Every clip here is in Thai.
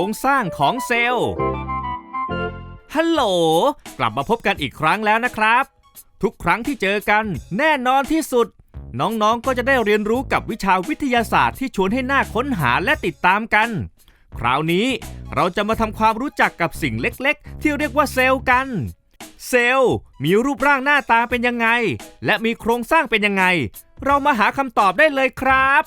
รงโครงสร้างของเซลล์ ฮัลโหล กลับมาพบกันอีกครั้งแล้วนะครับ ทุกครั้งที่เจอกันแน่นอนที่สุด น้องๆก็จะได้เรียนรู้กับวิชาวิทยาศาสตร์ที่ชวนให้น่าค้นหาและติดตามกัน คราวนี้เราจะมาทำความรู้จักกับสิ่งเล็กๆ ที่เรียกว่าเซลล์กัน เซลล์มีรูปร่างหน้าตาเป็นยังไง และมีโครงสร้างเป็นยังไง เรามาหาคำตอบได้เลยครับ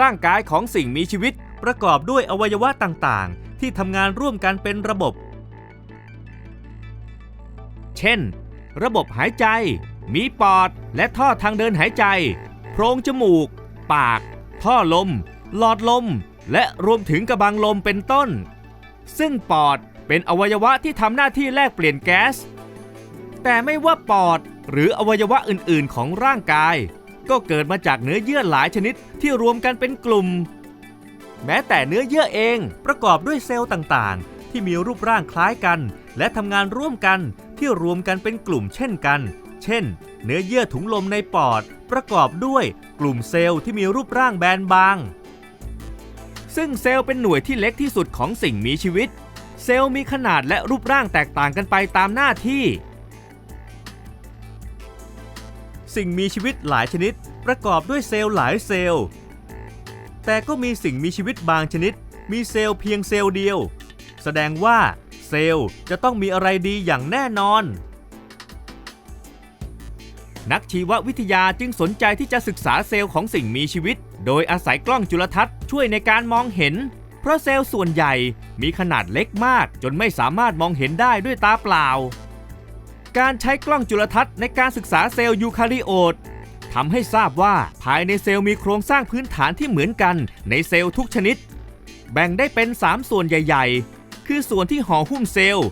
ร่างกายของสิ่งมีชีวิต ประกอบด้วยอวัยวะต่างๆ ที่ทำงานร่วมกันเป็นระบบ เช่น ระบบหายใจ มีปอด และท่อทางเดินหายใจ โพรงจมูก ปาก ท่อลม หลอดลม และรวมถึงกระบังลมเป็นต้น ซึ่งปอดเป็นอวัยวะที่ทำหน้าที่แลกเปลี่ยนแก๊ส แต่ไม่ว่าปอดหรืออวัยวะอื่นๆ ของร่างกาย ก็เกิดมาจากเนื้อเยื่อหลายชนิดที่รวมกันเป็นกลุ่ม แม้แต่เนื้อเยื่อเองประกอบด้วยเซลล์ต่างๆ ที่มีรูปร่างคล้ายกัน และทำงานร่วมกันที่รวมกันเป็นกลุ่มเช่นกัน เช่น เนื้อเยื่อถุงลมในปอด ประกอบด้วยกลุ่มเซลล์ที่มีรูปร่างแบนบาง ซึ่งเซลล์เป็นหน่วยที่เล็กที่สุดของสิ่งมีชีวิต เซลล์มีขนาดและรูปร่างแตกต่างกันไปตามหน้าที่ สิ่งมีชีวิตหลายชนิด ประกอบด้วยเซลล์หลายเซลล์ แต่ก็มีสิ่งมีชีวิตบางชนิด มีเซลล์เพียงเซลล์เดียว แสดงว่าเซลล์จะต้องมีอะไรดีอย่างแน่นอน นักชีววิทยาจึงสนใจที่จะศึกษาเซลล์ของสิ่งมีชีวิต โดยอาศัยกล้องจุลทรรศน์ช่วยในการมองเห็น เพราะเซลล์ส่วนใหญ่มีขนาดเล็กมาก จนไม่สามารถมองเห็นได้ด้วยตาเปล่า การใช้กล้องจุลทรรศน์ในการศึกษาเซลล์ยูคาริโอต ทำให้ทราบว่าภายในเซลล์มีโครงสร้างพื้นฐานที่เหมือนกันในเซลล์ทุกชนิด แบ่งได้เป็น 3 ส่วนใหญ่ ๆ คือส่วนที่ห่อหุ้มเซลล์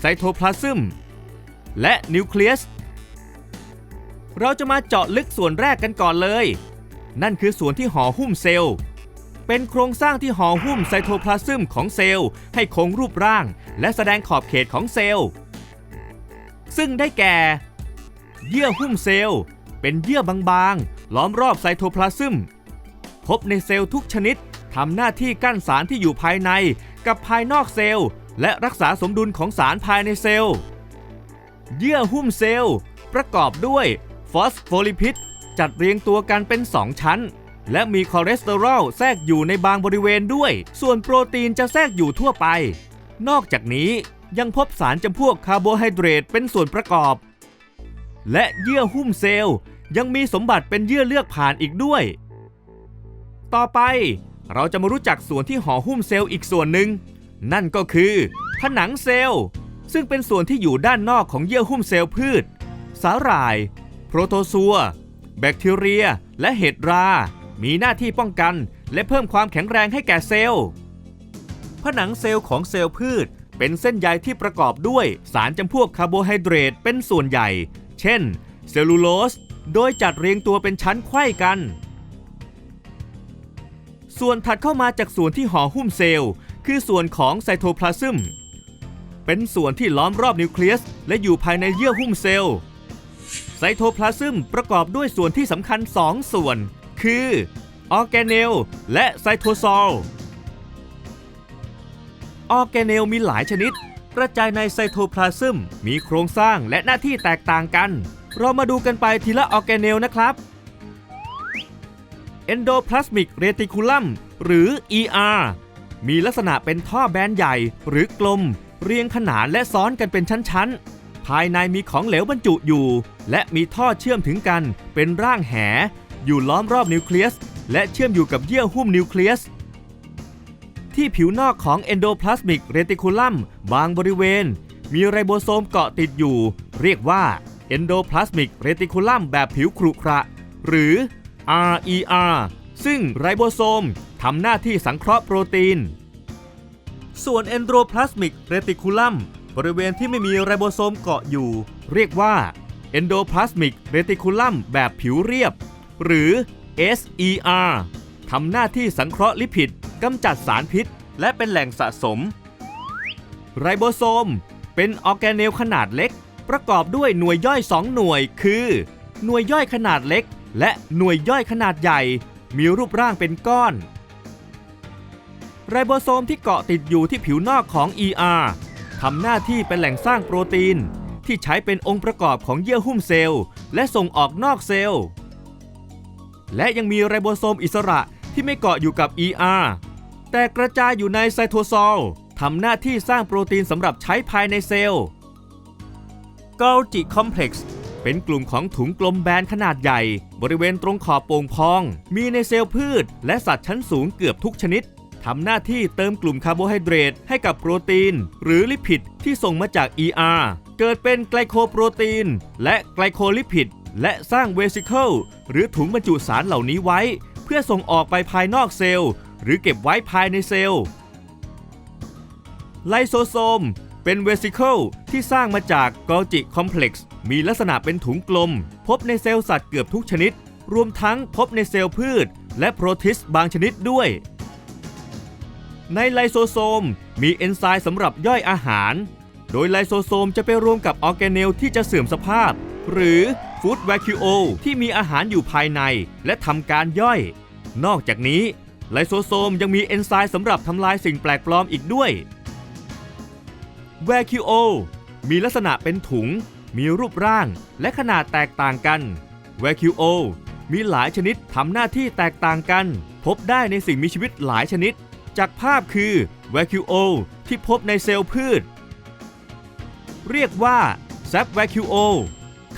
ไซโทพลาซึมและนิวเคลียสเราจะมาเจาะลึกส่วนแรกกันก่อนเลย นั่นคือส่วนที่ห่อหุ้มเซลล์ เป็นโครงสร้างที่ห่อหุ้มไซโทพลาซึมของเซลล์ ให้คงรูปร่าง และแสดงขอบเขตของเซลล์ ซึ่งได้แก่ เยื่อหุ้มเซลล์ เป็นเยื่อบางๆ ล้อมรอบไซโทพลาซึม พบในเซลล์ทุกชนิดทำหน้าที่กั้นสารที่อยู่ภายในกับภายนอกเซลล์ และรักษาสมดุลของสารภายในเซลล์ เยื่อหุ้มเซลล์ ประกอบด้วยฟอสโฟลิพิดจัดเรียงตัวกันเป็น 2 ชั้น และมีคอเลสเตอรอลแทรกอยู่ในบางบริเวณด้วย ส่วนโปรตีนจะแทรกอยู่ทั่วไป นอกจากนี้ยังพบสารจำพวกคาร์โบไฮเดรตเป็นส่วนประกอบ และเยื่อหุ้มเซลล์ ยังมีสมบัติเป็นเยื่อเลือกผ่านอีกด้วย ต่อไปเราจะมารู้จักส่วนที่ห่อหุ้มเซลล์อีกส่วนหนึ่ง นั่นก็คือ ผนังเซลล์ ซึ่งเป็นส่วนที่อยู่ด้านนอกของเยื่อหุ้มเซลล์พืช สาหร่าย โปรโตซัว แบคทีเรีย และเห็ดรา มีหน้าที่ป้องกันและเพิ่มความแข็งแรงให้แก่เซลล์ ผนังเซลล์ของเซลล์พืช เป็นเส้นใยที่ประกอบด้วยสารจำพวกคาร์โบไฮเดรตเป็นส่วนใหญ่ เช่น เซลลูโลส โดยจัดเรียงตัวเป็นชั้นไขว้กัน ส่วนถัดเข้ามาจากส่วนที่ห่อหุ้มเซลล์ คือส่วนของไซโทพลาซึม เป็นส่วนที่ล้อมรอบนิวเคลียส และอยู่ภายในเยื่อหุ้มเซลล์ ไซโทพลาซึมประกอบด้วยส่วนที่สำคัญ 2 ส่วน คือออร์แกเนลและไซโทซอลออร์แกเนลมีหลายชนิด กระจายในไซโทพลาซึมมีโครงสร้างและหน้าที่แตกต่างกัน เรามาดูกันไปทีละออร์แกเนลนะครับ Endoplasmic Reticulum หรือ ER มีลักษณะเป็นท่อแบนใหญ่หรือกลม เรียงขนานและซ้อนกันเป็นชั้นๆ ภายในมีของเหลวบรรจุอยู่ และมีท่อเชื่อมถึงกันเป็นร่างแห อยู่ล้อมรอบนิวเคลียส และเชื่อมอยู่กับเยื่อหุ้มนิวเคลียส ที่ผิวนอกของ Endoplasmic Reticulum บางบริเวณ มีไรโบโซมเกาะติดอยู่ เรียกว่า Endoplasmic Reticulum แบบผิวขรุขระ หรือ RER ซึ่งไรโบโซมทำหน้าที่สังเคราะห์โปรตีน ส่วน Endoplasmic Reticulum บริเวณที่ไม่มีไรโบโซมเกาะอยู่ เรียกว่า Endoplasmic Reticulum แบบผิวเรียบ หรือ SER ทำหน้าที่สังเคราะห์ลิพิด กำจัดสารพิษ และเป็นแหล่งสะสม ไรโบโซม เป็นออร์แกเนลขนาดเล็ก ประกอบด้วยหน่วยย่อย 2 หน่วย คือ หน่วยย่อยขนาดเล็ก และหน่วยย่อยขนาดใหญ่ มีรูปร่างเป็นก้อน ไรโบโซมที่เกาะติดอยู่ที่ผิวนอกของ ER ทำหน้าที่เป็นแหล่งสร้างโปรตีน ที่ใช้เป็นองค์ประกอบของเยื่อหุ้มเซลล์ และส่งออกนอกเซลล์ และยังมีไรโบโซมอิสระที่ไม่เกาะอยู่กับ ER แต่กระจายอยู่ในไซโทโซลทำหน้าที่สร้างโปรตีนสำหรับใช้ภายในเซลล์ Golgi Complex เป็นกลุ่มของถุงกลมแบนขนาดใหญ่ บริเวณตรงขอบโป่งพอง มีในเซลล์พืช และสัตว์ชั้นสูงเกือบทุกชนิดทำหน้าที่เติมกลุ่มคาร์โบไฮเดรตให้กับโปรตีน หรือลิพิดที่ส่งมาจาก ER เกิดเป็นไกลโคโปรตีน และไกลโคลิพิด และสร้างเวสิเคิลหรือถุงบรรจุสารเหล่านี้ไว้ เพื่อส่งออกไปภายนอกเซลล์ หรือเก็บไว้ภายในเซลล์ไลโซโซมเป็นเวสิเคิลที่สร้างมาจากกอจิคอมเพล็กซ์มีลักษณะเป็นถุงกลม พบในเซลล์สัตว์เกือบทุกชนิด รวมทั้งพบในเซลล์พืช และโปรติสบางชนิดด้วย ในไลโซโซมมีเอนไซม์สำหรับย่อยอาหาร โดยไลโซโซมจะไปรวมกับออร์แกเนลที่จะเสื่อมสภาพ หรือฟู้ดแวคิโอที่มีอาหารอยู่ภายใน และทำการย่อย นอกจากนี้ ไลโซโซมยังมีเอนไซม์สำหรับทำลายสิ่งแปลกปลอมอีกด้วย แวคิโอ มีลักษณะเป็นถุง มีรูปร่างและขนาดแตกต่างกัน แวคิโอ มีหลายชนิดทำหน้าที่แตกต่างกัน พบได้ในสิ่งมีชีวิตหลายชนิด จากภาพคือแวคิโอที่พบในเซลล์พืช เรียกว่าแซปแวคิโอ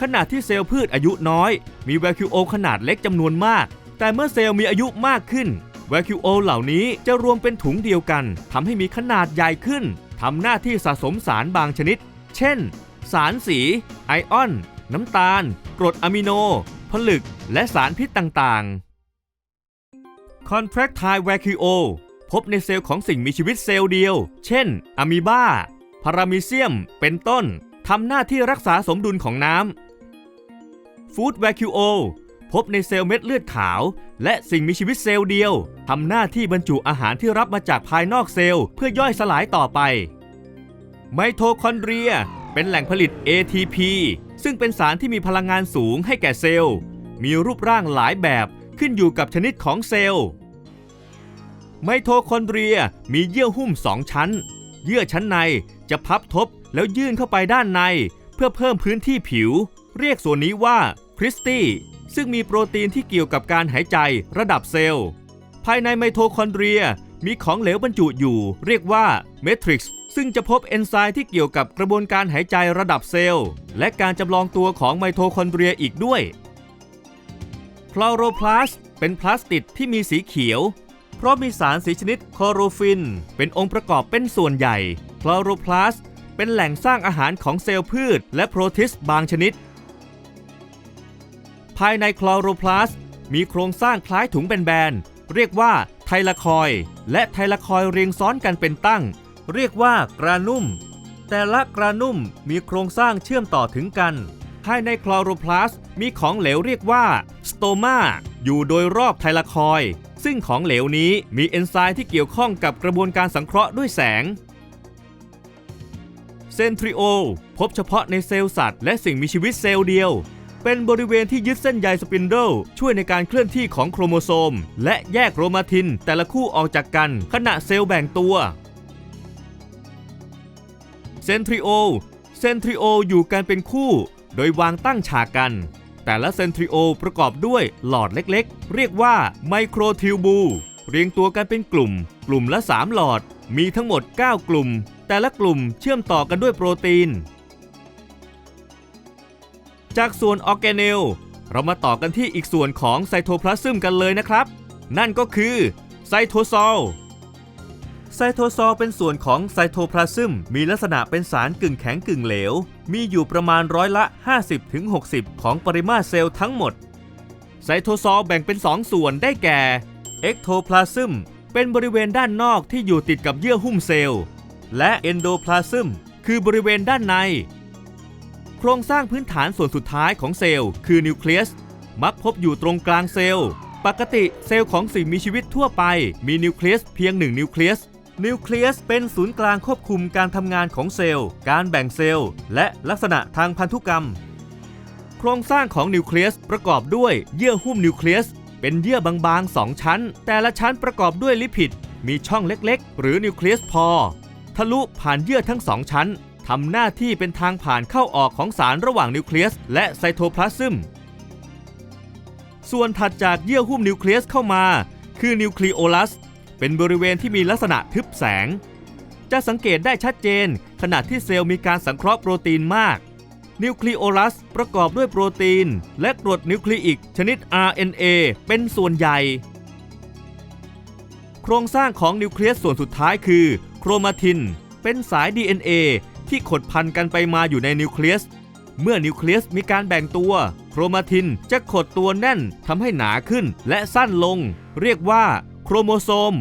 ขณะที่เซลล์พืชอายุน้อย มีแวคิโอขนาดเล็กจำนวนมาก แต่เมื่อเซลล์มีอายุมากขึ้น แวคิโอเหล่านี้จะรวมเป็นถุงเดียวกันทำให้มีขนาดใหญ่ขึ้นทำหน้าที่สะสมสารบางชนิด เช่น สารสี ไอออน น้ำตาล กรดอะมิโน ผลึก และสารพิษต่างๆ Contractile vacuo พบในเซลล์ของสิ่งมีชีวิตเซลล์เดียว เช่น อะมีบาพารามิเซียม เป็นต้น ทำหน้าที่รักษาสมดุลของน้ำ Food vacuo พบในเซลล์เม็ดเลือดขาว และสิ่งมีชีวิตเซลล์เดียวทำหน้าที่บรรจุอาหารที่รับมาจากภายนอกเซลล์เพื่อย่อยสลายต่อไป ไมโทคอนเดรีย เป็นแหล่งผลิต ATP ซึ่งเป็นสารที่มีพลังงานสูงให้แก่เซลล์ มีรูปร่างหลายแบบขึ้นอยู่กับชนิดของเซลล์ ไมโทคอนเดรียมีเยื่อหุ้ม2ชั้น เยื่อชั้นในจะพับทบแล้วยื่นเข้าไปด้านใน เพื่อเพิ่มพื้นที่ผิว เรียกส่วนนี้ว่าคริสตี้ ซึ่งมีโปรตีนที่เกี่ยวกับการหายใจระดับเซลล์ ภายในไมโทคอนเดรียมีของเหลวบรรจุอยู่ เรียกว่าเมทริกซ์ซึ่งจะพบเอนไซม์ที่เกี่ยวกับกระบวนการหายใจระดับเซลล์ และการจำลองตัวของไมโทคอนเดรียอีกด้วยคลอโรพลาสต์เป็นพลาสติกที่มีสีเขียว เพราะมีสารสีชนิดคลอโรฟิน เป็นองค์ประกอบเป็นส่วนใหญ่ คลอโรพลาสต์เป็นแหล่งสร้างอาหารของเซลล์พืช และโปรติสบางชนิด ภายในคลอโรพลาสมีโครงสร้างคล้ายถุงแบนๆ เรียกว่าไทลาคอย และไทลาคอยเรียงซ้อนกันเป็นตั้ง เรียกว่ากรานุ่ม แต่ละกรานุ่มมีโครงสร้างเชื่อมต่อถึงกัน ภายในคลอโรพลาสมีของเหลวเรียกว่าสโตมาอยู่โดยรอบไทลาคอย ซึ่งของเหลวนี้มีเอนไซม์ที่เกี่ยวข้องกับกระบวนการสังเคราะห์ด้วยแสงเซนทริโอพบเฉพาะในเซลล์สัตว์และสิ่งมีชีวิตเซลล์เดียว เป็นบริเวณที่ยึดเส้นใยสปินเดิลช่วยในการเคลื่อนที่ของโครโมโซม และแยกโรมาทินแต่ละคู่ออกจากกัน ขณะเซลล์แบ่งตัวเซนทริโอเซนทริโออยู่กันเป็นคู่ โดยวางตั้งฉากกัน แต่ละเซนทริโอประกอบด้วยหลอดเล็กๆ เรียกว่าไมโครทิวบูลเรียงตัวกันเป็นกลุ่ม กลุ่มละ 3 หลอด มีทั้งหมด 9 กลุ่ม แต่ละกลุ่มเชื่อมต่อกันด้วยโปรตีน จากส่วนออร์แกเนลเรามาต่อกันที่อีกส่วนของไซโทพลาซึมกันเลยนะครับ นั่นก็คือไซโทซอลไซโทซอลเป็นส่วนของไซโทพลาซึมมีลักษณะเป็นสารกึ่งแข็งกึ่งเหลว มีอยู่ประมาณร้อยละ 50-60 ของปริมาตรเซลล์ทั้งหมด ไซโทซอลแบ่งเป็น 2 ส่วนได้แก่เอ็กโทพลาซึมเป็นบริเวณด้านนอกที่อยู่ติดกับเยื่อหุ้มเซลล์ และเอนโดพลาซึมคือบริเวณด้านใน โครงสร้างพื้นฐานส่วนสุดท้ายของเซลล์คือนิวเคลียสมักพบอยู่ตรงกลางเซลล์ ปกติเซลล์ของสิ่งมีชีวิตทั่วไป มีนิวเคลียสเพียงหนึ่งนิวเคลียสนิวเคลียสเป็นศูนย์กลางควบคุมการทำงานของเซลล์ การแบ่งเซลล์ และลักษณะทางพันธุกรรม โครงสร้างของนิวเคลียสประกอบด้วยเยื่อหุ้มนิวเคลียสเป็นเยื่อบางๆ2ชั้น แต่ละชั้นประกอบด้วยลิพิดมีช่องเล็กๆ หรือนิวเคลียสพอ ทะลุผ่านเยื่อทั้งสองชั้น ทำหน้าที่เป็นทางผ่านเข้าออกของสารระหว่างนิวเคลียส และไซโทพลาซึม ส่วนถัดจากเยื่อหุ้มนิวเคลียสเข้ามา คือนิวคลีโอลัส เป็นบริเวณที่มีลักษณะทึบแสง จะสังเกตได้ชัดเจน ขณะที่เซลล์มีการสังเคราะห์โปรตีนมาก นิวคลีโอลัสประกอบด้วยโปรตีน และกรดนิวคลีอิกชนิด RNA เป็นส่วนใหญ่ โครงสร้างของนิวเคลียสส่วนสุดท้ายคือ โครมาติน เป็นสาย DNA ที่ขดพันกันไปมาอยู่ในนิวเคลียส เมื่อนิวเคลียสมีการแบ่งตัว โครมาตินจะขดตัวแน่นทำให้หนาขึ้นและสั้นลง เรียกว่าโครโมโซม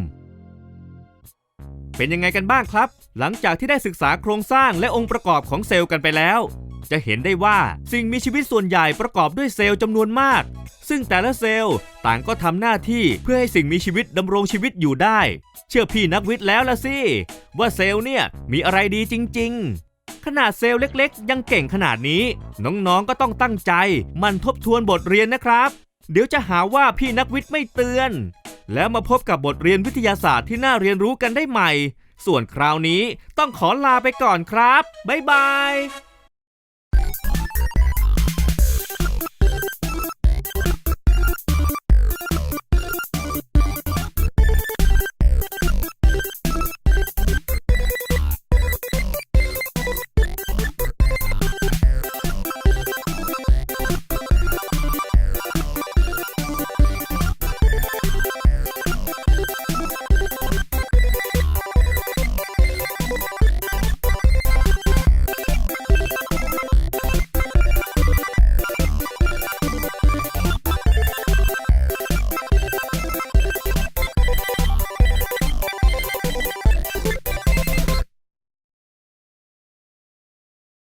เป็นยังไงกันบ้างครับ หลังจากที่ได้ศึกษาโครงสร้างและองค์ประกอบของเซลล์กันไปแล้ว จะเห็นได้ว่าสิ่งมีชีวิตส่วนใหญ่ประกอบด้วยเซลล์จำนวนมาก ซึ่งแต่ละเซลล์ต่างก็ทำหน้าที่เพื่อให้สิ่งมีชีวิตดำรงชีวิตอยู่ได้ เชื่อพี่นักวิทย์แล้วละสิ ว่าเซลล์เนี่ยมีอะไรดีจริง ๆ ขนาดเซลล์เล็กๆ ยังเก่งขนาดนี้ น้องๆก็ต้องตั้งใจ มันทบทวนบทเรียนนะครับ เดี๋ยวจะหาว่าพี่นักวิทย์ไม่เตือน แล้วมาพบกับบทเรียนวิทยาศาสตร์ที่น่าเรียนรู้กันได้ใหม่ ส่วนคราวนี้ต้องขอลาไปก่อนครับบ๊ายบาย